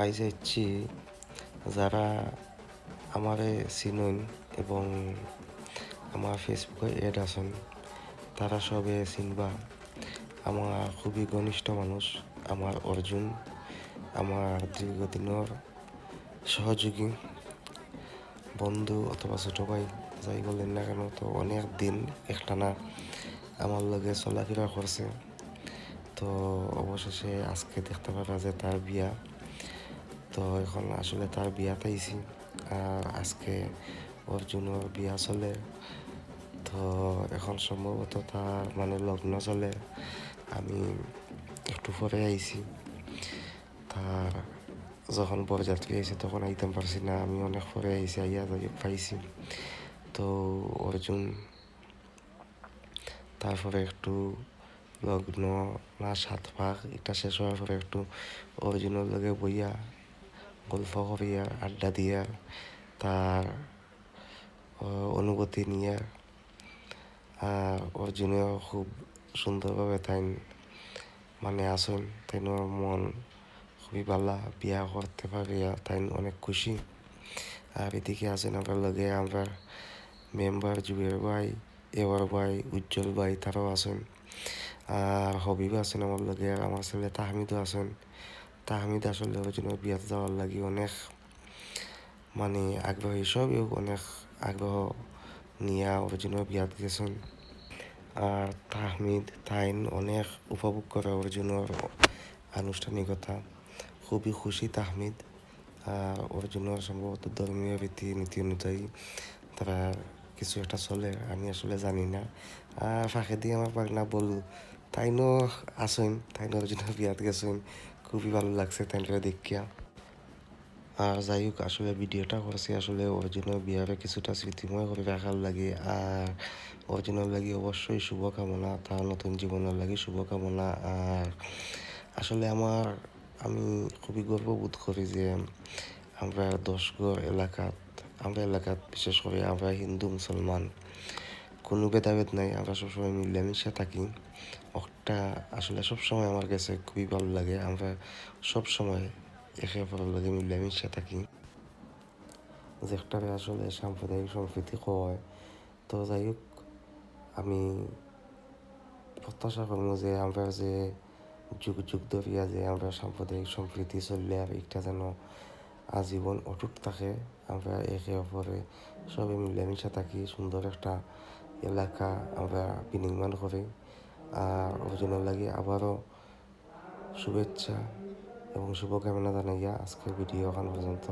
I যাচ্ছি যারা আমারে চিনুন এবং আমার ফেসবুকে এড আছেন, তারা সবে চিনবা। আমার খুবই ঘনিষ্ঠ মানুষ, আমার অর্জুন, আমার দীর্ঘদিনের সহযোগী, বন্ধু অথবা ছোট ভাই, যাই বলেন না কেন, তো অনেক দিন একটানা আমার লগে চলাফেরা করছে। তো অবশেষে আজকে দেখতে পারা যে তার বিয়া তো এখন আসলে তার বিয়াতে আইছি আর আজকে অর্জুনের বিয়া চলে। তো এখন সম্ভবত তার মানে লগ্ন চলে। আমি একটু পরে আইছি। তার যখন বরযাত্রী আইছে তখন আইতাম পারছি না। আমি অনেক পরে আইছি, আইয়া পাইছি। তো অর্জুন তারপরে একটু লগ্ন না সাত পাক এটা শেষ হওয়ার পরে একটু অর্জুনের লগে বইয়া গল্প করিয়া আড্ডা দিয়া তার অনুভূতি নিয়ে অর্জুনেও খুব সুন্দরভাবে তাই মানে আসুন তাই মন খুবই ভালো বিয়া করতে পারিয়া তাই অনেক খুশি। আর এদিকে আছেন আমরা লগে আমরা মেম্বার জুবের ভাই এবার ভাই, উজ্জ্বল ভাই তারাও আছেন আর হবিবও আছেন আমার লগে আমার ছেলে তাহমিদও আছেন তাহমিদ আসলে ওই বিয়াতে যাওয়ার লাগি অনেক মানে আগ্রহী সবেও অনেক আগ্রহ নিয়ে জন্য বিয়াত গেছেন। আর তাহমিদ, তাইন অনেক উপভোগ করে ওর জন্য আনুষ্ঠানিকতা। খুবই খুশি তাহমিদ। আর ওর জন্য সম্ভবত ধর্মীয় রীতি নীতি অনুযায়ী তারা কিছু একটা চলে, আমি আসলে জানি না। ফাঁকে দিয়ে আমার পাগনা বলু তাইনও আসেন তাইনও ওর জন্য বিয়াত গেছেন। খুবই ভালো লাগছে তাইনটা দেখিয়া। আর যাই হোক আসলে ভিডিওটা করছি আসলে ওর জন্য বিয়ারে কিছুটা স্মৃতিময় করে রাখার লাগে। আর ওর জন্য লাগে অবশ্যই শুভকামনা তার নতুন জীবনের লাগে শুভকামনা। আর আসলে আমার, আমি খুবই গর্ববোধ করি যে আমরা দশগড় এলাকাত, আমরা এলাকাত বিশেষ করে আমরা হিন্দু মুসলমান কোনো ভেদাভেদ নাই, আমরা সবসময় মিলেমিশে থাকি। একটা আসলে সবসময় আমার কাছে খুবই ভালো লাগে, আমরা সবসময় একে অপরের লাগে মিলেমিশে থাকি। যেটারে আসলে সাম্প্রদায়িক সম্প্রীতি কয় তো যাই হোক, আমি প্রত্যাশা করব যে আমরা যে যুগ যুগ ধরিয়া যে আমরা সাম্প্রদায়িক সম্প্রীতি চললে আর একটা যেন আজীবন অটুট থাকে, আমরা একে অপরে সবে মিলেমিশে থাকি, সুন্দর একটা এলাকা আমরা বিনির্মাণ করি আর ওর লাগে আবারও শুভেচ্ছা এবং শুভকামনা জানাইয়া আজকের ভিডিও এখন পর্যন্ত